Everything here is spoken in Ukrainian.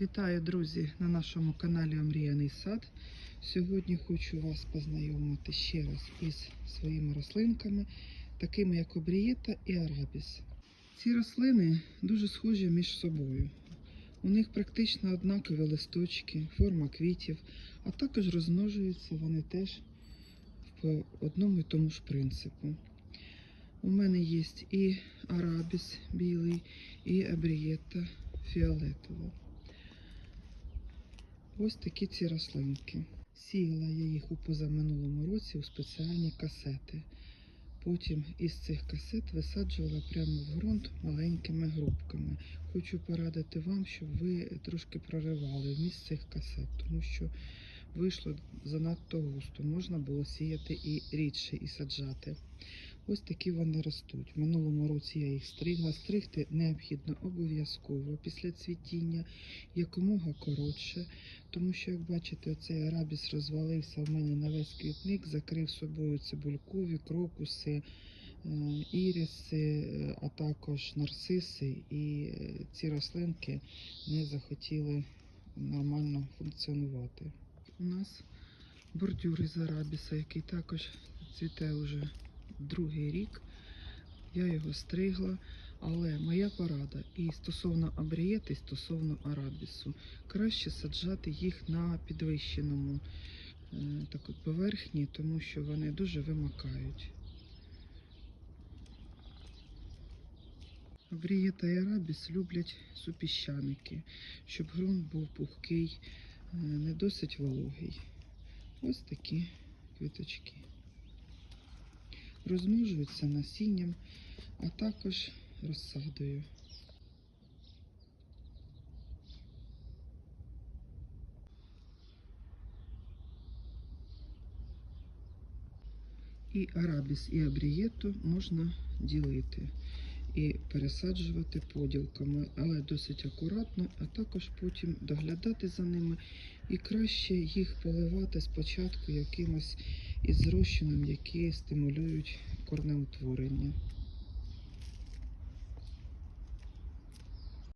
Вітаю, друзі, на нашому каналі Омріяний сад. Сьогодні хочу вас познайомити ще раз із своїми рослинками, такими як обрієта і арабіс. Ці рослини дуже схожі між собою. У них практично однакові листочки, форма квітів, а також розмножуються вони теж по одному і тому ж принципу. У мене є і арабіс білий, і абрієта фіолетова. Ось такі ці рослинки. Сіяла я їх у позаминулому році у спеціальні касети. Потім із цих касет висаджувала прямо в ґрунт маленькими грубками. Хочу порадити вам, щоб ви трошки проривали вміст цих касет, тому що вийшло занадто густо. Можна було сіяти і рідше, і саджати. Ось такі вони ростуть. В минулому році я їх стригла. Стригти необхідно обов'язково після цвітіння, якомога коротше, тому що, як бачите, оцей арабіс розвалився в мене на весь квітник, закрив собою цибулькові, крокуси, е, іріси, е, а також нарциси. І е, ці рослинки не захотіли нормально функціонувати. У нас бордюр із арабіса, який також цвіте вже другий рік. Я його стригла, але моя порада і стосовно абрієти, і стосовно арабісу. Краще саджати їх на підвищеному е, так поверхні, тому що вони дуже вимакають. Абрієта і арабіс люблять супіщаники, щоб ґрунт був пухкий, е, не досить вологий. Ось такі квіточки розмножуються насінням, а також розсадою. І арабіс, і абрієту можна ділити і пересаджувати поділками, але досить акуратно, а також потім доглядати за ними і краще їх поливати спочатку якимось із розчином, які стимулюють корнеутворення.